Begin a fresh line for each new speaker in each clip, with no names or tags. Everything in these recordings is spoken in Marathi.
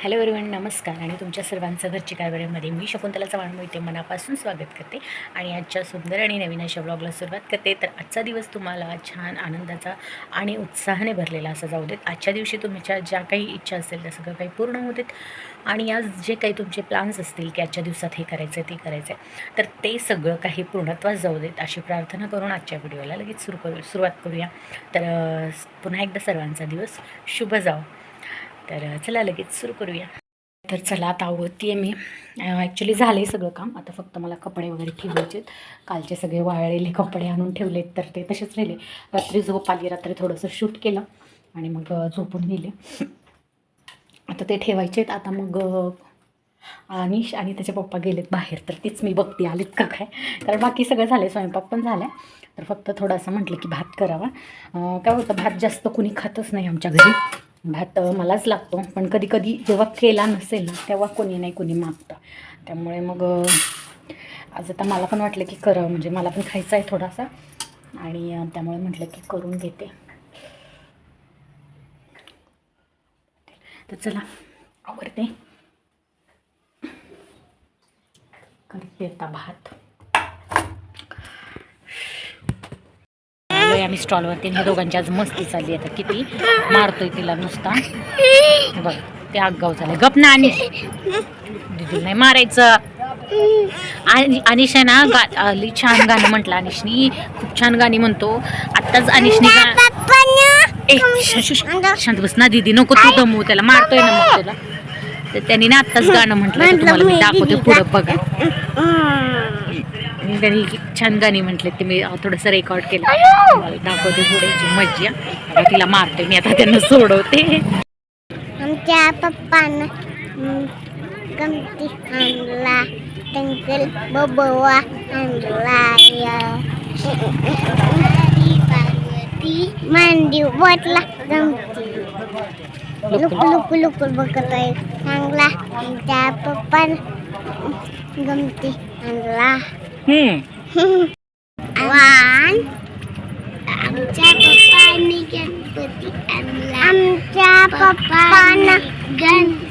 हॅलो एवरीवन नमस्कार आणि तुमच्या सर्वांचं घरची कारभारीमध्ये मी शकुंतला चव्हाण मोहिते मनापासून स्वागत करते आणि आजच्या सुंदर आणि नवीन अशा ब्लॉगला सुरुवात करते. तर आजचा दिवस तुम्हाला छान आनंदाचा आणि उत्साहाने भरलेला असा जाऊ देत. आजच्या दिवशी तुमच्या ज्या काही इच्छा असतील त्या सगळं काही पूर्ण होऊ देत. आणि आज जे काही तुमचे प्लान्स असतील की आजच्या दिवसात हे करायचं आहे ते करायचं आहे तर ते सगळं काही पूर्णत्वास जाऊ देत अशी प्रार्थना करून आजच्या व्हिडिओला लगेच सुरू करू सुरुवात करूया. तर पुन्हा एकदा सर्वांचा दिवस शुभ जावं. तर चला लगेच सुरू करूया. तर चला आता आवडती आहे मी. ॲक्च्युली झालं आहे सगळं काम. आता फक्त मला कपडे वगैरे ठेवायचे कालचे सगळे वाळलेले कपडे आणून ठेवलेत तर ते तसेच राहिले. रात्री झोप आली रात्री थोडंसं शूट केलं आणि मग झोपून गेले. आता ते ठेवायचे आहेत आता मग अनिश आणि त्याचे पप्पा गेलेत बाहेर. तर तीच मी बघते आलीत का काय? कारण बाकी सगळं झालं आहे स्वयंपाक पण झाला आहे तर फक्त थोडंसं म्हटलं की भात करावा. काय होतं भात जास्त कुणी खातच नाही आमच्या घरी. भात मलाच लागतो. पण कधी कधी जेव्हा केला नसेल ना तेव्हा कोणी नाही कोणी मागतं. त्यामुळे मग आज आता मला पण वाटलं की करावं म्हणजे मला पण खायचं आहे थोडासा. आणि त्यामुळे म्हटलं की करून घेते. तर चला आवडते करते आता भात. आलोय आम्ही स्टॉलवरती. ह्या दोघांची आज मस्ती चालली आता किती मारतोय तिला नुसता. बघ ते आगाव झालं. गप ना आणि दिदी नाही मारायचं. आणि अनिश आहे ना गा छान गाणं म्हटलं. अनिशनी खूप छान गाणी म्हणतो. आत्ताच अनिशनी गा शांत बस ना दिदी. नको तू दमू त्याला मारतोय ना मग तुला. तर त्यांनी ना आत्ताच गाणं म्हटलं. तुम्हाला मी दाखवते पुढं. बघा. त्यांनी छान गाणी म्हटले ते मी थोडंसं रेकॉर्ड केलं. तुम्हाला दाखवते पुढे जी मज्जा. आता तिला मारते मी आता त्यांना सोडवते.
आमच्या पप्पानं हम्म, गमती आणला टंकल बबवा आणला पार्वती मांडी बोटला गमती. लुक लुक लुक बघत आहे चांगला. आमच्या पप्पानं गमती आणला.
हम्म.
वान आमच्या पप्पांनी गणपती आणला आमच्या पप्पानं Ganpati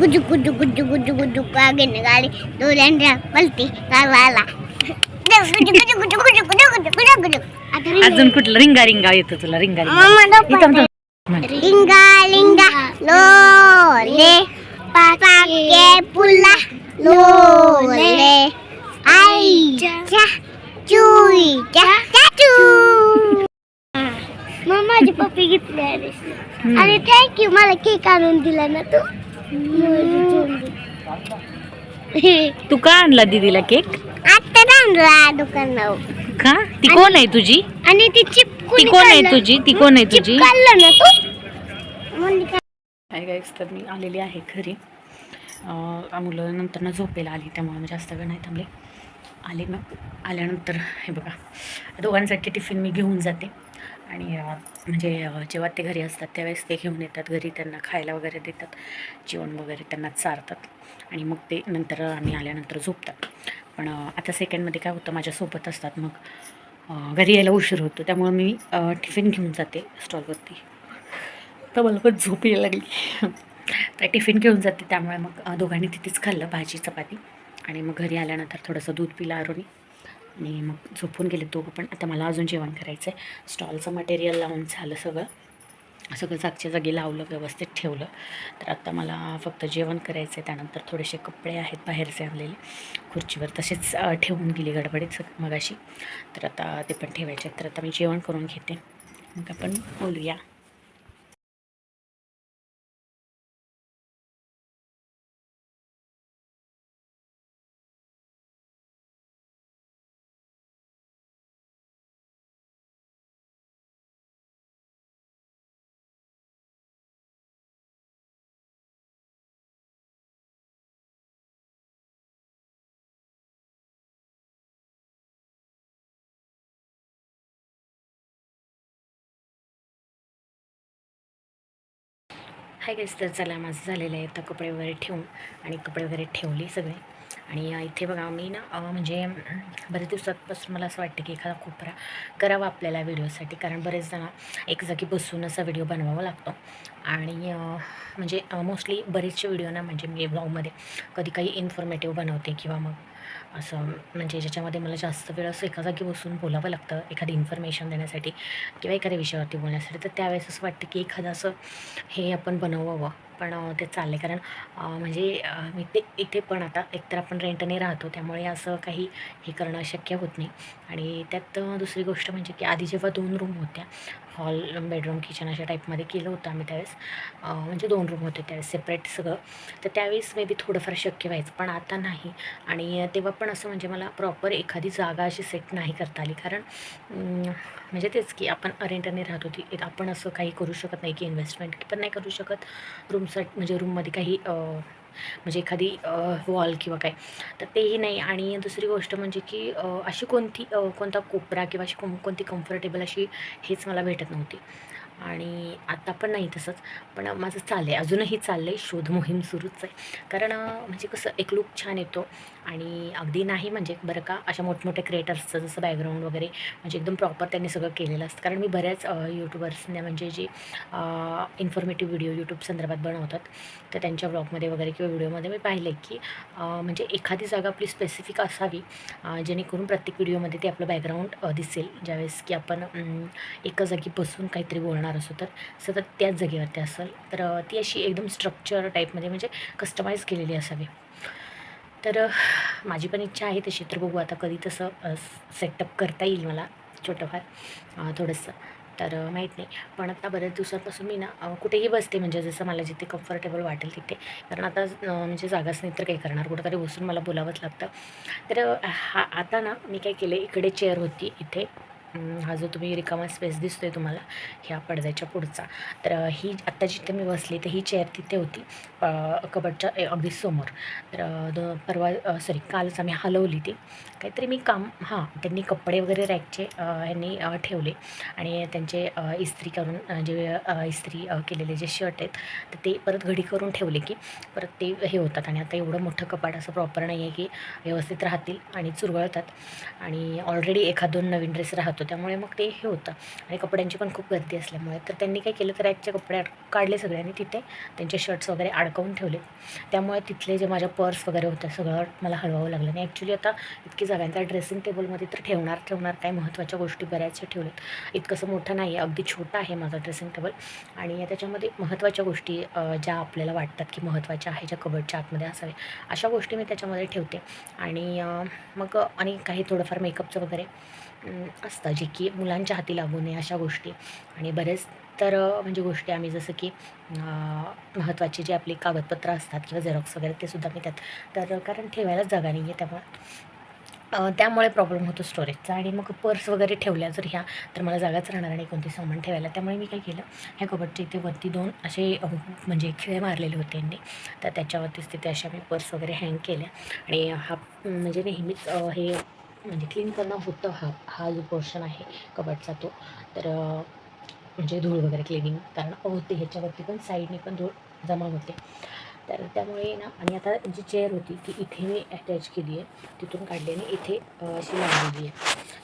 Gudu gudu gudu gudu gudu Kage nigali Dulendra Balti Kalala Gudu gudu gudu gudu gudu gudu gudu gudu
अजून कुठलं रिंगा रिंगा येतो तुला रिंगा रिंगा
Mama
इथं
dapat
म्हण.
Linga linga lole pakai pula lole ai mamma माझी पप्पी घेतली
हम्म.
आणि थँक्यू मला केक आणून दिला ना तू.
तू का आणला दीदीला केक
आता आणला दुकानावर.
का? ती कोण आहे तुझी?
आणि ती चिप
ती कोण आहे तुझी? ती कोण आहे तुझी?
काढलं ना तू? म्हणली का
काय काय तर मी आलेली आहे घरी. अं, मुलं नंतर ना झोपेला आली त्यामुळे मी जास्त वेळ नाही थांबले. आले मग आल्यानंतर हे बघा. दोघांसाठी टिफिन मी घेऊन जाते. आणि म्हणजे जेव्हा ते घरी असतात त्यावेळेस ते घेऊन येतात. घरी त्यांना खायला वगैरे देतात. जेवण वगैरे त्यांना चारतात. आणि मग ते नंतर आम्ही आल्यानंतर झोपतात. पण आता सेकंडमध्ये काय होतं माझ्यासोबत असतात. मग घरी यायला उशीर होतो. त्यामुळं मी टिफिन घेऊन जाते स्टॉलवरती. तर मला पण झोप यायला लागली. तर टिफिन घेऊन जाते. त्यामुळे मग दोघांनी तिथेच खाल्लं भाजी चपाती. आणि मग घरी आल्यानंतर थोडंसं दूध पिलं आरोनी. आणि मग झोपून गेले दोघं पण. आता मला अजून जेवण करायचं आहे स्टॉलचं मटेरियल लावून झालं सगळं. सगळं जागच्या जागी लावलं व्यवस्थित ठेवलं. तर आत्ता मला फक्त जेवण करायचं आहे त्यानंतर थोडेसे कपडे आहेत बाहेरचे आणलेले. खुर्चीवर तसेच ठेवून गेली गडबडीत सग मगाशी. तर आता ते पण ठेवायचे आहेत. तर आता मी जेवण करून घेते. मग आपण बोलूया. हाय गेस तर चला माझं झालेलं आहे तर कपडे वगैरे ठेवून आणि कपडे वगैरे ठेवले सगळे. आणि इथे बघा मी ना म्हणजे बऱ्याच दिवसातपासून मला असं वाटतं की एखादा कोपरा करावा आपल्याला व्हिडिओसाठी. कारण बरेचदा ना एक जागी बसून असा व्हिडिओ बनवावा लागतो. आणि म्हणजे मोस्टली बरेचसे व्हिडिओ ना म्हणजे मी ब्लॉगमध्ये कधी काही इन्फॉर्मेटिव्ह बनवते किंवा मग असं म्हणजे ज्याच्यामध्ये मला जास्त वेळ असं एका जागी बसून बोलावं लागतं एखादी इन्फॉर्मेशन देण्यासाठी किंवा एखाद्या विषयावरती बोलण्यासाठी तर त्यावेळेस असं वाटतं की एखादं असं हे आपण बनवावं. पण ते चाललं आहे कारण म्हणजे मी ते इथे पण आता एकतर आपण रेंटने राहतो त्यामुळे असं काही हे करणं शक्य होत नाही. आणि त्यात दुसरी गोष्ट म्हणजे की आधी जेव्हा दोन रूम होत्या हॉल बेडरूम किचन अशा टाईपमध्ये केलं होतं आम्ही त्यावेळेस. म्हणजे दोन रूम होते त्यावेळेस सेपरेट सगळं. तर त्यावेळेस मे बी थोडंफार शक्य व्हायचं पण आता नाही. आणि तेव्हा पण असं म्हणजे मला प्रॉपर एखादी जागा अशी सेट नाही करता आली. कारण म्हणजे तेच की आपण अरेंटरने राहत होती. आपण असं काही करू शकत नाही की इन्व्हेस्टमेंट पण नाही करू शकत. रूमसाठी म्हणजे रूममध्ये काही म्हणजे एखादी वॉल किंवा काय तर तेही नाही. आणि दुसरी गोष्ट म्हणजे की अशी कोणती कोणता कोपरा किंवा अशी कोण कोणती कम्फर्टेबल अशी हेच मला भेटत नव्हती. आणि आता पण नाही तसंच. पण माझं चाललं आहे अजूनही चाललं आहे शोध मोहीम सुरूच आहे. कारण म्हणजे कसं एक लुक छान येतो. आणि अगदी नाही म्हणजे बरं का अशा मोठमोठ्या क्रिएटर्सचं जसं बॅकग्राऊंड वगैरे म्हणजे एकदम प्रॉपर त्यांनी सगळं केलेलं असतं. कारण मी बऱ्याच यूट्यूबर्सने म्हणजे जे इन्फॉर्मेटिव्ह व्हिडिओ यूट्यूब संदर्भात बनवतात तर त्यांच्या ब्लॉगमध्ये वगैरे किंवा व्हिडिओमध्ये मी पाहिलं की म्हणजे एखादी जागा आपली स्पेसिफिक असावी जेणेकरून प्रत्येक व्हिडिओमध्ये ते आपलं बॅकग्राऊंड दिसेल. ज्यावेळेस की आपण एका जागी बसून काहीतरी बोलणार असो तर सतत त्याच जागेवरती असेल. तर ती अशी एकदम स्ट्रक्चर टाईपमध्ये म्हणजे कस्टमाइज केलेली असावी. तर माझी पण इच्छा आहे तशी. तर बघू आता कधी तसं सेटअप करता येईल मला छोटंफार थोडंसं. तर माहीत नाही. पण आता बऱ्याच दिवसांपासून मी ना कुठेही बसते. म्हणजे जसं मला जिथे कम्फर्टेबल वाटेल तिथे. कारण आता म्हणजे जागाच नाही तर काही करणार. कुठंतरी बसून मला बोलावंच लागतं. तर हा आता ना मी काय केलं इकडे चेअर होती. इथे हा जो तुम्ही रिकामा स्पेस दिसतो आहे तुम्हाला ह्या पडद्याच्या पुढचा. तर ही आत्ता जिथे मी बसली तर ही चेअर तिथे होती कबडच्या अगदी समोर. तर द परवा सॉरी कालच आम्ही हलवली ती. काहीतरी मी काम हां त्यांनी कपडे वगैरे रॅकचे ह्यांनी ठेवले. आणि त्यांचे इस्त्री करून जे इस्त्री केलेले जे शर्ट आहेत तर ते परत घडी करून ठेवले की परत ते हे होतात. आणि आता एवढं मोठं कपाट असं प्रॉपर नाही आहे की व्यवस्थित राहतील आणि चुरगळतात. आणि ऑलरेडी एखाद दोन नवीन ड्रेस राहतो. त्यामुळे मग ते हे होतं. आणि कपड्यांची पण खूप गर्दी असल्यामुळे. तर त्यांनी काय केलं तर रॅकचे कपडे अड काढले सगळ्यांनी तिथे. त्यांचे शर्ट्स वगैरे अडकवून ठेवले. त्यामुळे तिथले जे माझ्या पर्स वगैरे होत्या सगळं मला हलवावं लागलं. आणि ॲक्च्युली आता इतकी जागा त्या ड्रेसिंग टेबलमध्ये तर ठेवणार ठेवणार काय महत्त्वाच्या गोष्टी बऱ्याचशा ठेवल्यात. इतकंसं मोठं नाही आहे अगदी छोटं आहे माझं ड्रेसिंग टेबल आणि त्याच्यामध्ये महत्त्वाच्या गोष्टी ज्या आपल्याला वाटतात की महत्त्वाच्या आहे ज्या कबडच्या आतमध्ये असावे अशा गोष्टी मी त्याच्यामध्ये ठेवते. आणि मग आणि काही थोडंफार मेकअपचं वगैरे. असतं जे की मुलांच्या हाती लागू नये अशा गोष्टी. आणि बरेच तर म्हणजे गोष्टी आम्ही जसं की महत्त्वाची जे आपली कागदपत्रं असतात किंवा झेरॉक्स वगैरे ते सुद्धा मी त्यात तर कारण ठेवायलाच जागा नाही आहे त्यामुळे. त्यामुळे प्रॉब्लेम होतो स्टोरेजचा आणि मग पर्स वगैरे ठेवल्या जर ह्या तर मला जागाच राहणार नाही कोणते सामान ठेवायला. त्यामुळे मी काय केलं ह्या कबडच्या इथे वरती दोन असे म्हणजे खिळे मारलेले होते यांनी. तर त्याच्यावरतीच तिथे अशा मी पर्स वगैरे हँग केल्या. आणि हा म्हणजे नेहमीच हे म्हणजे क्लीन करणं होतं हा हा जो पोर्शन आहे कबडचा तो. तर म्हणजे धूळ वगैरे क्लिनिंग कारण होते ह्याच्यावरती पण साईडने पण धूळ जमा होते. तर त्यामुळे ना आणि आता जी चेअर होती ती इथे मी अटॅच केली आहे. तिथून काढली आणि इथे अशी लावलेली आहे.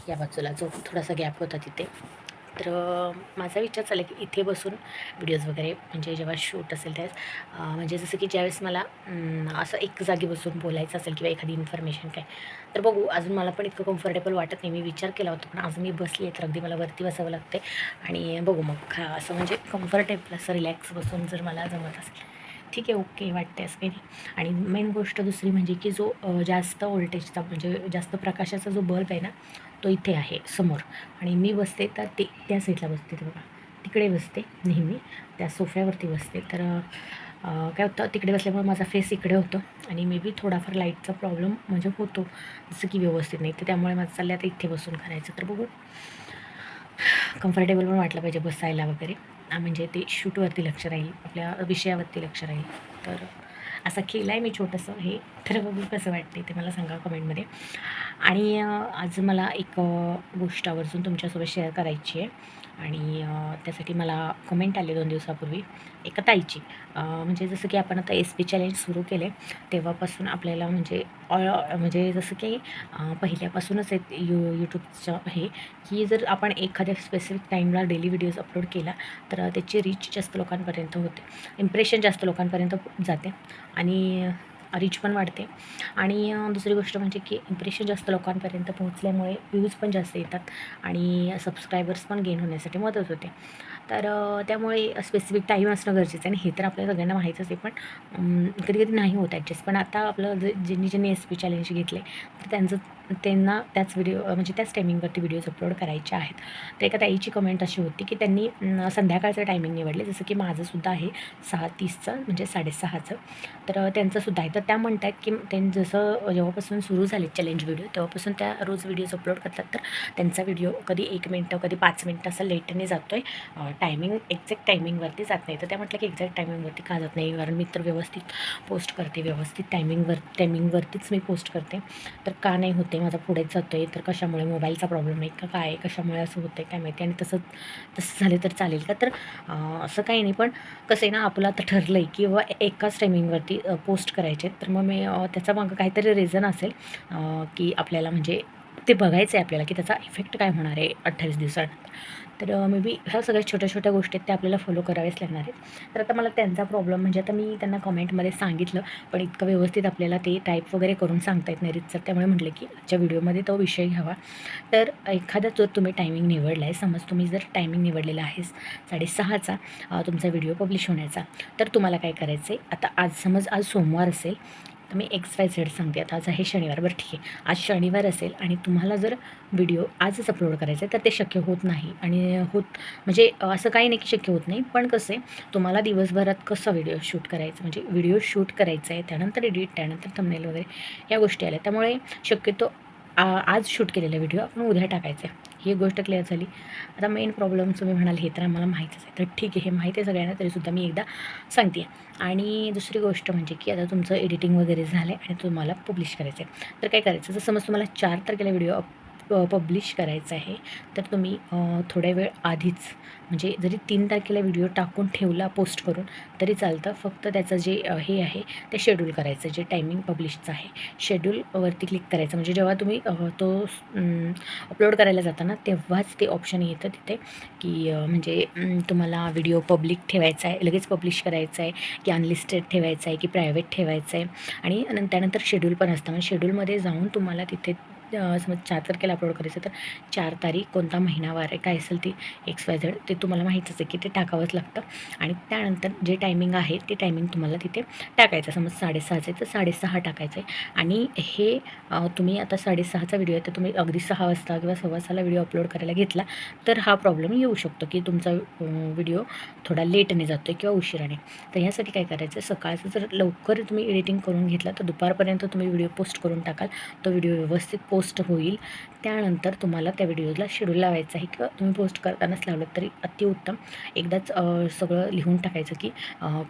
या बाजूला जो थोडासा गॅप होता तिथे. तर माझा विचार चालला की इथे बसून व्हिडिओज वगैरे म्हणजे जेव्हा शूट असेल त्यावेळेस म्हणजे जसं की ज्यावेळेस मला असं एक जागी बसून बोलायचं असेल किंवा एखादी इन्फॉर्मेशन काय तर बघू अजून मला पण इतकं कम्फर्टेबल वाटत नाही. मी विचार केला होता पण आज मी बसली तर अगदी मला वरती बसावं लागते आणि बघू मग खा असं म्हणजे कम्फर्टेबल असं रिलॅक्स बसून जर मला जमत असेल. ठीक आहे ओके वाटते असं काही नाही. आणि मेन गोष्ट दुसरी म्हणजे की जो जास्त व्होल्टेजचा म्हणजे जास्त प्रकाशाचा जो बल्ब आहे ना तो इथे आहे समोर. आणि मी बसते तर ते त्या साईडला बसते ते बघा. तिकडे बसते नेहमी त्या सोफ्यावरती बसते. तर काय होतं तिकडे बसल्यामुळे माझा फेस इकडे होतो आणि मे बी थोडाफार लाईटचा प्रॉब्लेम म्हणजे होतो जसं की व्यवस्थित नाही. तर त्यामुळे माझं चाललं आता इथे बसून करायचं. तर बघू. कम्फर्टेबल पण वाटलं पाहिजे बसायला वगैरे. म्हणजे ते शूटवरती लक्ष राहील आपल्या विषयावरती लक्ष राहील. तर असं केलं आहे मी छोटंसं हे. तर बघू कसं वाटते ते मला सांगा कमेंटमध्ये. आणि आज मला एक गोष्ट आवर्जून तुमच्यासोबत शेअर करायची आहे. आणि त्यासाठी मला कमेंट आले दोन दिवसापूर्वी एका ताईची. म्हणजे जसं की आपण आता एस पी चॅलेंज सुरू केले तेव्हापासून आपल्याला म्हणजे ऑ म्हणजे जसं की पहिल्यापासूनच एक यू यूट्यूबचं हे की जर आपण एखाद्या स्पेसिफिक टाईमला डेली व्हिडिओज अपलोड केला तर त्याची रीच जास्त लोकांपर्यंत होते. इम्प्रेशन जास्त लोकांपर्यंत जाते आणि रीच पण वाढते. आणि दुसरी गोष्ट म्हणजे की इम्प्रेशन जास्त लोकांपर्यंत पोहोचल्यामुळे व्ह्यूज पण जास्त येतात आणि सबस्क्रायबर्स पण गेन होण्यासाठी मदत होते. तर त्यामुळे स्पेसिफिक टाईम असणं गरजेचं आहे आणि हे तर आपल्या सगळ्यांना माहीतच आहे पण कधी कधी नाही होत ॲडजस्ट पण आता आपलं जे ज्यांनी ज्यांनी एस पी चॅलेंज घेतले तर त्यांचं त्यांना त्याच व्हिडिओ म्हणजे त्याच टायमिंगवरती व्हिडिओज अपलोड करायचे आहेत. तर एका ताईची कमेंट अशी होती की त्यांनी संध्याकाळचं टायमिंग निवडले जसं की माझंसुद्धा आहे सहा तीसचं म्हणजे साडेसहाचं. तर त्यांचंसुद्धा आहे. तर त्या म्हणत आहेत की त्यांनी जसं जेव्हापासून सुरू झाले चॅलेंज व्हिडिओ तेव्हापासून त्या रोज व्हिडिओज अपलोड करतात. तर त्यांचा व्हिडिओ कधी एक मिनटं कधी पाच मिनटं असं लेटने जातो आहे टायमिंग एक्झॅक्ट टायमिंगवरती जात नाही. तर त्या म्हटलं की एक्झॅक्ट टायमिंगवरती का जात नाही? कारण मी तर व्यवस्थित पोस्ट करते व्यवस्थित टायमिंगवर टायमिंगवरतीच मी पोस्ट करते. तर का नाही होते? माझा पुढेच जातो आहे तर कशामुळे? मोबाईलचा प्रॉब्लेम आहे का? काय? कशामुळे असं होतं आहे काय माहिती? आणि तसं तसं झालं तर चालेल का? तर असं काही नाही. पण कसं आहे ना आपलं आता ठरलं आहे की बाबा एकाच टायमिंगवरती पोस्ट करायचे. तर मग मी त्याचा मग मागं काहीतरी रिझन असेल की आपल्याला म्हणजे ते बघायचं आहे आपल्याला की त्याचा इफेक्ट काय होणार आहे अठ्ठावीस दिवसानंतर. तर मे बी ह्या सगळ्या छोट्या छोट्या गोष्टी आहेत त्या आपल्याला फॉलो कराव्याच लागणार आहेत. तर आता मला त्यांचा प्रॉब्लेम म्हणजे आता मी त्यांना कमेंटमध्ये सांगितलं पण इतकं व्यवस्थित आपल्याला ते टाईप वगैरे करून सांगता येत नाही रितसर त्यामुळे म्हटलं की आजच्या व्हिडिओमध्ये तो विषय घ्यावा. तर एखादा जर तुम्ही टायमिंग निवडला आहे समज तुम्ही जर टायमिंग निवडलेला आहेस साडेसहाचा तुमचा व्हिडिओ पब्लिश होण्याचा तर तुम्हाला काय करायचं आहे आता आज समज आज सोमवार असेल तर मी एक्स वाय झेड सांगते आता आज आहे शनिवार. बरं ठीक आहे. आज शनिवार असेल आणि तुम्हाला जर व्हिडिओ आजच अपलोड करायचा आहे तर ते शक्य होत नाही. आणि होत म्हणजे असं काही नाही की शक्य होत नाही. पण कसं आहे तुम्हाला दिवसभरात कसं व्हिडिओ शूट करायचं? म्हणजे व्हिडिओ शूट करायचा आहे त्यानंतर एडिट त्यानंतर थंबनेल वगैरे या गोष्टी आल्या. त्यामुळे शक्यतो आज शूट केलेला व्हिडिओ आपण उद्या टाकायचा आहे ही गोष्ट क्लिअर झाली. आता मेन प्रॉब्लेम तुम्ही म्हणाल हे तर आम्हाला माहीतच आहे. तर ठीक आहे हे माहिती आहे सगळ्यांना तरीसुद्धा मी एकदा सांगते. आणि दुसरी गोष्ट म्हणजे की आता तुमचं एडिटिंग वगैरे झालं आहे आणि तुम्हाला पब्लिश करायचं आहे तर काय करायचं? जर समज तुम्हाला चार तारखेला व्हिडिओ पब्लिश करायचा आहे तर तुम्ही थोड्या वेळ आधीच म्हणजे जरी तीन तारखेला व्हिडिओ टाकून ठेवला पोस्ट करून तरी चालतं. फक्त त्याचं जे हे आहे ते शेड्यूल करायचं जे टायमिंग पब्लिशचं आहे. शेड्यूलवरती क्लिक करायचं. म्हणजे जेव्हा तुम्ही तो अपलोड करायला जाताना तेव्हाच ते ऑप्शन येतं तिथे की म्हणजे तुम्हाला व्हिडिओ पब्लिक ठेवायचा आहे लगेच पब्लिश करायचा आहे की अनलिस्टेड ठेवायचा आहे की प्रायव्हेट ठेवायचं आहे. आणि त्यानंतर शेड्यूल पण असतं. म्हणजे शेड्यूलमध्ये जाऊन तुम्हाला तिथे समज चार तारखेला अपलोड करायचं तर चार तारीख कोणता महिनावार आहे काय असेल ती एक्स वाय झेड ते तुम्हाला माहीतच आहे की ते टाकावंच लागतं. आणि त्यानंतर जे टायमिंग आहे ते टायमिंग तुम्हाला तिथे टाकायचं समज साडेसहाचं आहे तर साडेसहा टाकायचं आहे. आणि हे तुम्ही आता साडेसहाचा व्हिडिओ आहे तर तुम्ही अगदी सहा वाजता किंवा सव्वा सहाला व्हिडिओ अपलोड करायला घेतला तर हा प्रॉब्लेम येऊ शकतो की तुमचा व्हिडिओ थोडा लेटने जातो आहे किंवा उशिराने. तर ह्यासाठी काय करायचं सकाळचं जर लवकर तुम्ही एडिटिंग करून घेतला तर दुपारपर्यंत तुम्ही व्हिडिओ पोस्ट करून टाकाल. तो व्हिडिओ व्यवस्थित पोस्ट होईल. त्यानंतर तुम्हाला त्या व्हिडिओला शेड्यूल लावायचा आहे किंवा तुम्ही पोस्ट करतानाच लावलं तरी अतिउत्तम. एकदाच सगळं लिहून टाकायचं की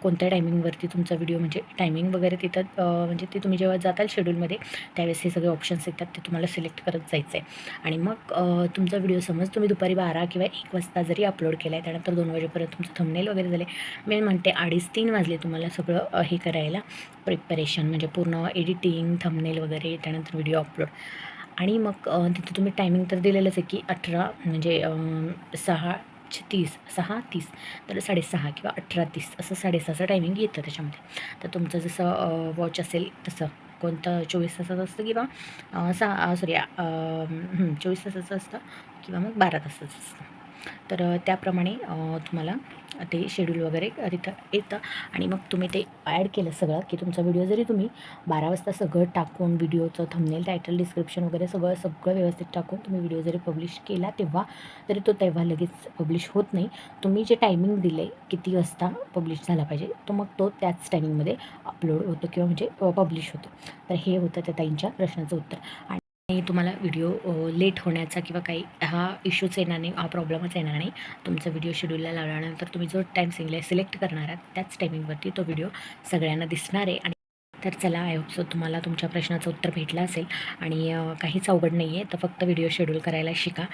कोणत्या टायमिंगवरती तुमचा व्हिडिओ म्हणजे टायमिंग वगैरे तिथं म्हणजे ते तुम्ही जेव्हा जाताल शेड्यूलमध्ये त्यावेळेस हे सगळे ऑप्शन्स येतात ते तुम्हाला सिलेक्ट करत जायचं आहे आणि मग तुमचा व्हिडिओ समज तुम्ही दुपारी बारा किंवा एक वाजता जरी अपलोड केला आहे त्यानंतर दोन वाजेपर्यंत तुमचं थंबनेल वगैरे झाले. मी म्हणते अडीच तीन वाजले तुम्हाला सगळं हे करायला. प्रिपरेशन म्हणजे पूर्ण एडिटिंग थंबनेल वगैरे त्यानंतर व्हिडिओ अपलोड आणि मग तिथं तिथे तुम्ही टायमिंग तर दिलेलंच आहे की अठरा म्हणजे सहा तीस सहा तीस तर साडेसहा किंवा अठरा तीस असं साडेसहाचं टायमिंग येतं त्याच्यामध्ये. तर तुमचं जसं वॉच असेल तसं. कोणतं चोवीस तासाचं असतं किंवा सहा सॉरी चोवीस तासाचं असतं किंवा मग बारा तासाचं असतं. तर त्याप्रमाणे तुम्हाला ते शेड्यूल वगैरे तिथं येतं. आणि मग तुम्ही ते ॲड केलं सगळं की तुमचा व्हिडिओ जरी तुम्ही बारा वाजता सगळं टाकून व्हिडिओचं थंबनेल टायटल डिस्क्रिप्शन वगैरे सगळं सगळं व्यवस्थित टाकून तुम्ही व्हिडिओ जरी पब्लिश केला तेव्हा तरी तो तेव्हा लगेच पब्लिश होत नाही. तुम्ही जे टायमिंग दिले किती वाजता पब्लिश झाला पाहिजे तो मग तो त्याच टायमिंगमध्ये अपलोड होतो किंवा म्हणजे पब्लिश होतो. तर हे होतं त्या ताईंच्या प्रश्नाचं उत्तर. आणि नाही तुम्हाला व्हिडिओ लेट होण्याचा किंवा काही हा इश्यूच येणार नाही हा प्रॉब्लेमच येणार नाही. तुमचा व्हिडिओ शेड्यूलला लावल्यानंतर तुम्ही जो टाईम सिंगल सिलेक्ट करणार आहात त्याच टायमिंगवरती तो व्हिडिओ सगळ्यांना दिसणार आहे. आणि तर चला आय होप सो तुम्हाला तुमच्या प्रश्नाचं उत्तर भेटलं असेल. आणि काहीच अवघड नाही आहे तर फक्त व्हिडिओ शेड्यूल करायला शिका.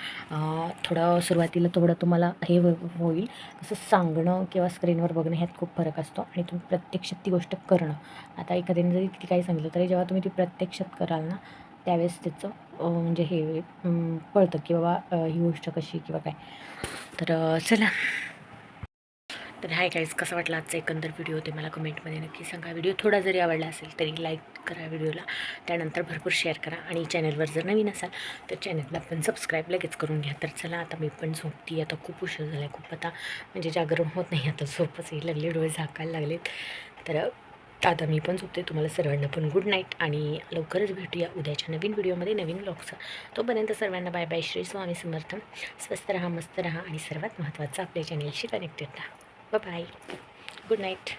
थोडं सुरुवातीला थोडं तुम्हाला हे होईल. असं सांगणं किंवा स्क्रीनवर बघणं ह्यात खूप फरक असतो. आणि तुम्ही प्रत्यक्षात ती गोष्ट करणं. आता एखाद्याने जरी किती काही सांगितलं तरी जेव्हा तुम्ही ती प्रत्यक्षात कराल ना त्यावेळेस त्याचं म्हणजे हे कळतं की बाबा ही गोष्ट कशी किंवा काय. तर चला. तर हाय गाईज कसा वाटला आजचा एकंदर व्हिडिओ ते मला कमेंटमध्ये नक्की सांगा. व्हिडिओ थोडा जरी आवडला असेल तरी लाईक करा व्हिडिओला त्यानंतर भरपूर शेअर करा. आणि चॅनलवर जर नवीन असाल तर चॅनलला पण सबस्क्राईब लगेच करून घ्या. तर चला आता मी पण झोपती आता खूप उशीर झाला आहे खूप आता म्हणजे जागरण होत नाही. आता झोपच येईल. लागले डोळे झाकायला लागलेत. तर आता मी पण झोपते. तुम्हाला सर्वांना पण गुड नाईट आणि लवकरच भेटूया उद्याच्या नवीन व्हिडिओमध्ये नवीन ब्लॉगचा तोपर्यंत सर्वांना बाय बाय श्री स्वामी समर्थ. स्वस्त राहा मस्त राहा आणि सर्वात महत्त्वाचं आपल्या चॅनलशी कनेक्टेड राहा. Bye good night